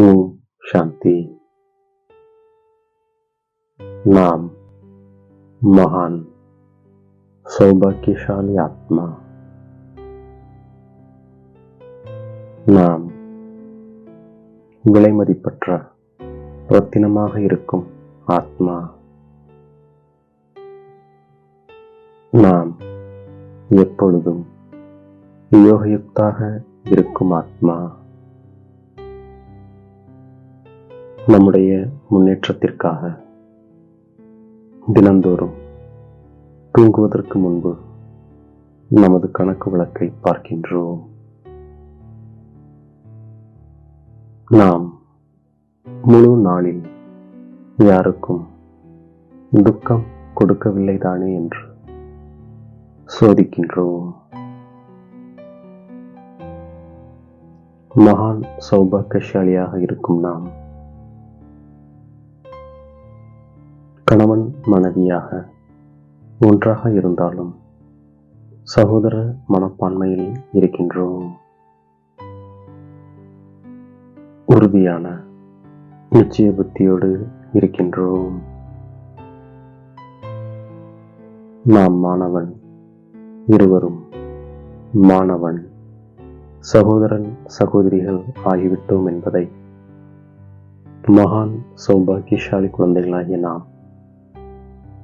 ஓம் சாந்தி. நாம் மகான் சௌபாக்கியசாலி ஆத்மா. நாம் விலைமதிப்பற்ற ரத்தினமாக இருக்கும் ஆத்மா. நாம் எப்பொழுதும் யோகயுக்தாக இருக்கும் ஆத்மா. நம்முடைய முன்னேற்றத்திற்காக தினந்தோறும் தூங்குவதற்கு முன்பு நமது கணக்கு வழக்கை பார்க்கின்றோம். நாம் முழு நாளில் யாருக்கும் துக்கம் கொடுக்கவில்லை தானே என்று சோதிக்கின்றோம். மகான் சௌபாக்கியசாலியாக இருக்கும் நாம் கணவன் மனைவியாக ஒன்றாக இருந்தாலும் சகோதர மனப்பான்மையில் இருக்கின்றோம். உறுதியான நிச்சய புத்தியோடு இருக்கின்றோம். நாம் மாணவன் இருவரும் மாணவன் சகோதரன் சகோதரிகள் ஆகிவிட்டோம் என்பதை மகான் சௌபாகியசாலி குழந்தைகளாகிய நாம்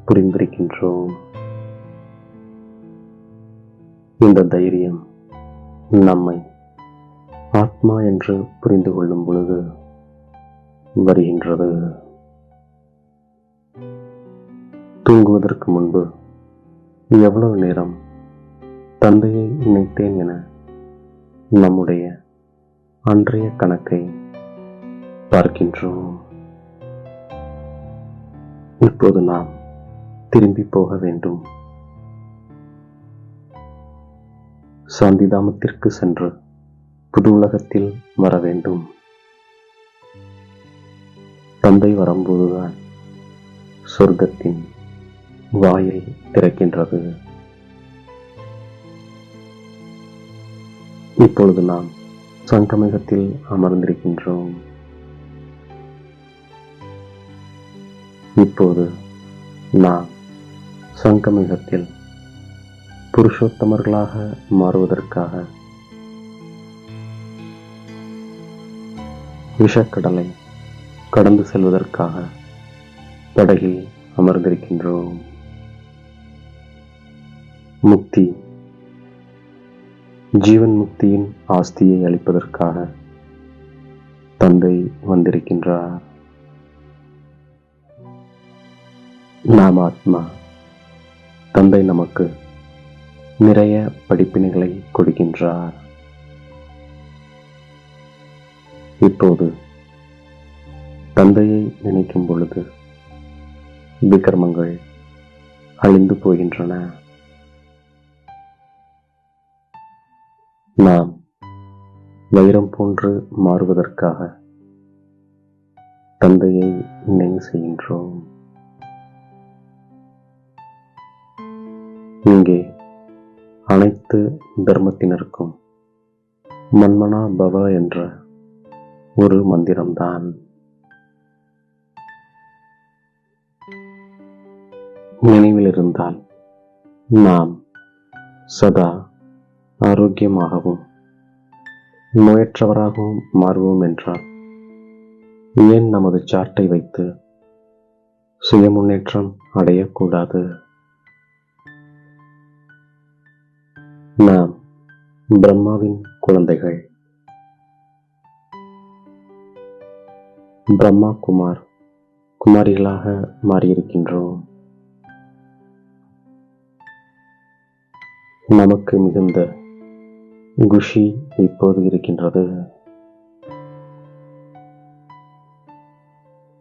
புரிந்திருக்கின்றோம். இந்த தைரியம் நம்மை ஆத்மா என்று புரிந்து கொள்ளும் பொழுது வருகின்றது. தூங்குவதற்கு முன்பு எவ்வளவு நேரம் தந்தையை நினைத்தேன் என நம்முடைய அன்றைய கணக்கை பார்க்கின்றோம். இப்போது நாம் திரும்பி போக வேண்டும். சாந்திதாமத்திற்கு சென்று புது உலகத்தில் வர வேண்டும். தந்தை வரும்போதுதான் சொர்க்கத்தின் வாயில் திறக்கின்றது. இப்பொழுது நாம் சங்கமிகத்தில் அமர்ந்திருக்கின்றோம். இப்போது நாம் சங்கமிகத்தில் புருஷோத்தமர்களாக மாறுவதற்காக விஷக்கடலை கடந்து செல்வதற்காக படகில் அமர்ந்திருக்கின்றோம். முக்தி. ஜீவன் முக்தியின் ஆஸ்தியை அளிப்பதற்காக தந்தை வந்திருக்கின்றார். நாம் ஆத்மா தந்தை நமக்கு நிறைய படிப்பினைகளை கொடுக்கின்றார். இப்போது தந்தையை நினைக்கும் பொழுது விக்கிரமங்கள் அழிந்து போகின்றன. நாம் வைரம் போன்று மாறுவதற்காக தந்தையை நினைவு செய்கின்றோம். இங்கே அனைத்து தர்மத்தினருக்கும் மன்மனா பவ என்ற ஒரு மந்திரம்தான். நினைவில் இருந்தால் நாம் சதா ஆரோக்கியமாகவும் நோயற்றவராகவும் மாறுவோம் என்றால் ஏன் நமது சார்ட்டை வைத்து சுய முன்னேற்றம் அடையக்கூடாது? நாம் பிரம்மாவின் குழந்தைகள். பிரம்மா குமார் குமாரிகளாக மாறியிருக்கின்றோம். நமக்கு மிகுந்த குஷி இப்போது இருக்கின்றது.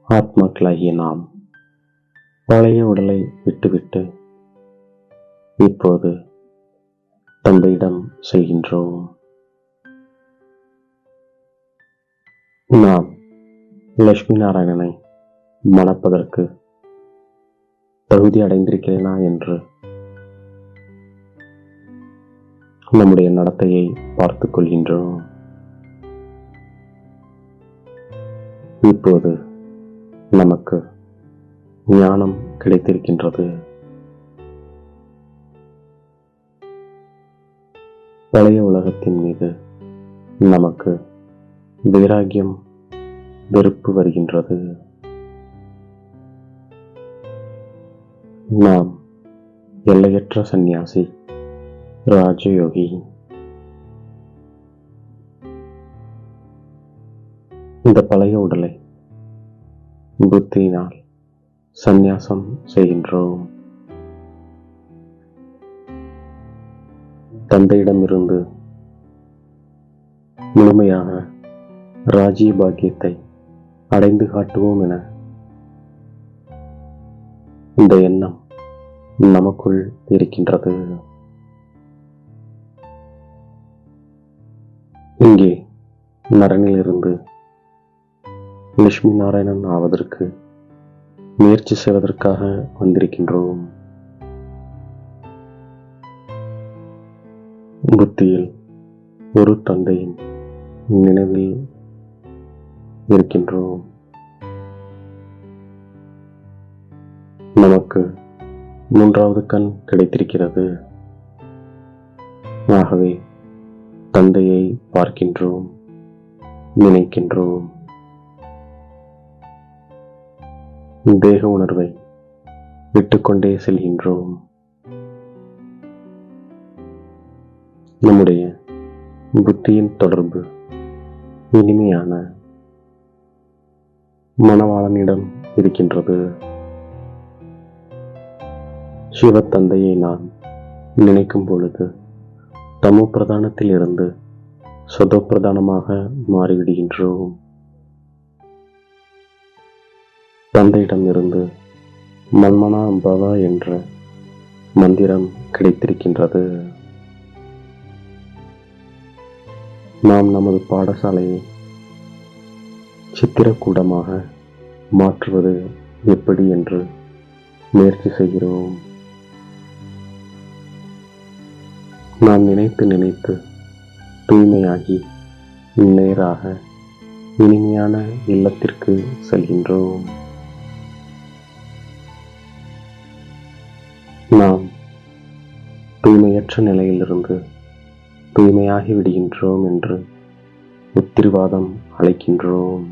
ஆத்மாக்களாகிய நாம் பழைய உடலை விட்டுவிட்டு இப்போது தந்தையிடம் செல்கின்றோம். நாம் லட்சுமி நாராயணனை மணப்பதற்கு தகுதி அடைந்திருக்கிறேனா என்று நம்முடைய நடத்தையை பார்த்துக் கொள்கின்றோம். இப்போது நமக்கு ஞானம் கிடைத்திருக்கின்றது. பழைய உலகத்தின் மீது நமக்கு வைராகியம் வெறுப்பு வருகின்றது. நாம் எல்லையற்ற சந்நியாசி ராஜயோகி. இந்த பழைய உடலை புத்தியினால் சந்நியாசம் செய்கின்றோம். தந்தையிடமிருந்து முழுமையான ராஜ்ய பாக்கியத்தை அடைந்து காட்டுவோம் என இந்த எண்ணம் நமக்குள் இருக்கின்றது. இங்கே நரனிலிருந்து லட்சுமி நாராயணன் ஆவதற்கு முயற்சி செய்வதற்காக வந்திருக்கின்றோம். புத்தியில் ஒரு தந்தையின் நினைவில் இருக்கின்றோம். நமக்கு மூன்றாவது கண் கிடைத்திருக்கிறது. ஆகவே தந்தையை பார்க்கின்றோம் நினைக்கின்றோம். தேக உணர்வை விட்டுக்கொண்டே செல்கின்றோம். நம்முடைய புத்தியின் தொடர்பு இனிமையான மணவாளனிடம் இருக்கின்றது. சிவ தந்தையை நான் நினைக்கும் பொழுது தமோ பிரதானத்தில் இருந்து சதோ பிரதானமாக மாறிவிடுகின்றோம். தந்தையிடமிருந்து மன்மனா பவா என்ற மந்திரம் கிடைத்திருக்கின்றது. நாம் நமது பாடசாலையை சித்திரக்கூடமாக மாற்றுவது எப்படி என்று முயற்சி செய்கிறோம். நாம் நினைத்து நினைத்து தூய்மையாகி நேராக இனிமையான இல்லத்திற்கு செல்கின்றோம். நாம் தூய்மையற்ற நிலையிலிருந்து தூய்மையாகி விடுகின்றோம் என்று உத்திரவாதம் அழைக்கின்றோம்.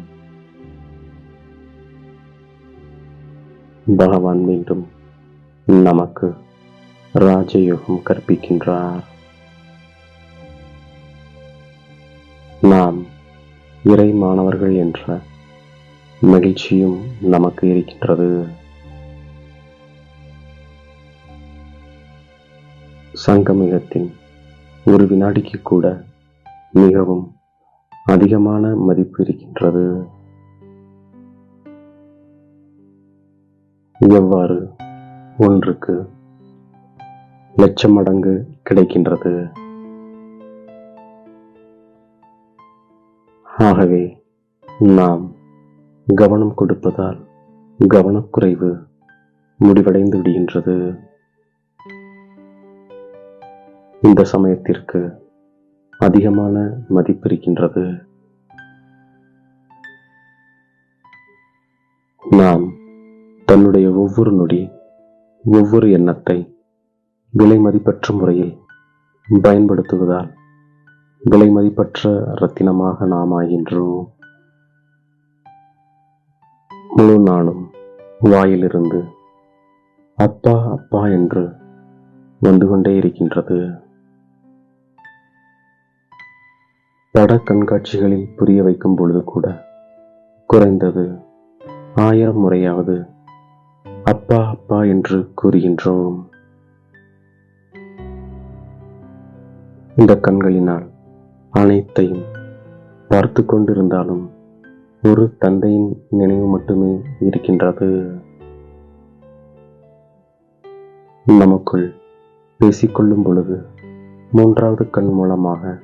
பகவான் மீண்டும் நமக்கு ராஜயோகம் கற்பிக்கின்றார். நாம் இறை மாணவர்கள் என்ற மகிழ்ச்சியும் நமக்கு இருக்கின்றது. சங்கமிகத்தின் ஒரு வினாடிக்கு கூட மிகவும் அதிகமான மதிப்பு இருக்கின்றது. எவ்வாறு ஒன்றுக்கு லட்சம் மடங்கு கிடைக்கின்றது? ஆகவே நாம் கவனம் கொடுப்பதால் கவனக்குறைவு முடிவடைந்து விடுகின்றது. இந்த சமயத்திற்கு அதிகமான மதிப்பு இருக்கின்றது. நாம் தன்னுடைய ஒவ்வொரு நொடி ஒவ்வொரு எண்ணத்தை விலை மதிப்பற்ற முறையில் பயன்படுத்துவதால் விலை மதிப்பற்ற ரத்தினமாக நாம் ஆகின்றோம். முழு நாளும் வாயிலிருந்து அப்பா அப்பா என்று வந்து கொண்டே இருக்கின்றது. பட கண்காட்சிகளில் புரிய வைக்கும் பொழுது கூட குறைந்தது ஆயிரம் முறையாவது அப்பா அப்பா என்று கூறுகின்றோம். இந்த கண்களினால் அனைத்தையும் பார்த்து கொண்டிருந்தாலும் ஒரு தந்தையின் நினைவு மட்டுமே இருக்கின்றது. நமக்குள் பேசிக்கொள்ளும் பொழுது மூன்றாவது கண் மூலமாக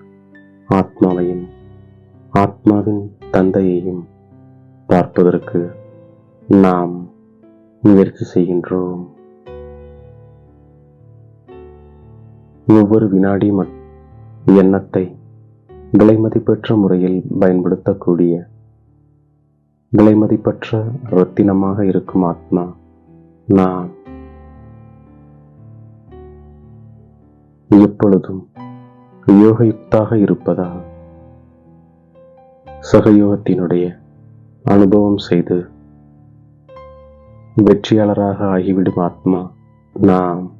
ஆத்மாவையும் ஆத்மாவின் தந்தையையும் பார்ப்பதற்கு நாம் முயற்சி செய்கின்றோம். ஒவ்வொரு வினாடி மட் எண்ணத்தை விலைமதிப்பற்ற முறையில் பயன்படுத்தக்கூடிய விலைமதிப்பற்ற ரத்தினமாக இருக்கும் ஆத்மா நான். எப்பொழுதும் யோகயுக்தாக இருப்பதால் சகயோகத்தினுடைய அனுபவம் செய்து வெற்றியாளராக ஆகிவிடும் ஆத்மா நாம்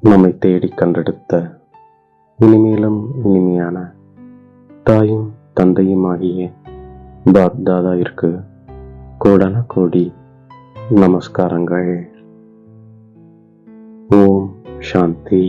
நம்மை தேடி கண்டெடுத்த இனிமேலும் இனிமையான தாயும் தந்தையும் ஆகிய பாப் தாதாவிற்கு கோடான கோடி நமஸ்காரங்கள். ஓ சாந்தி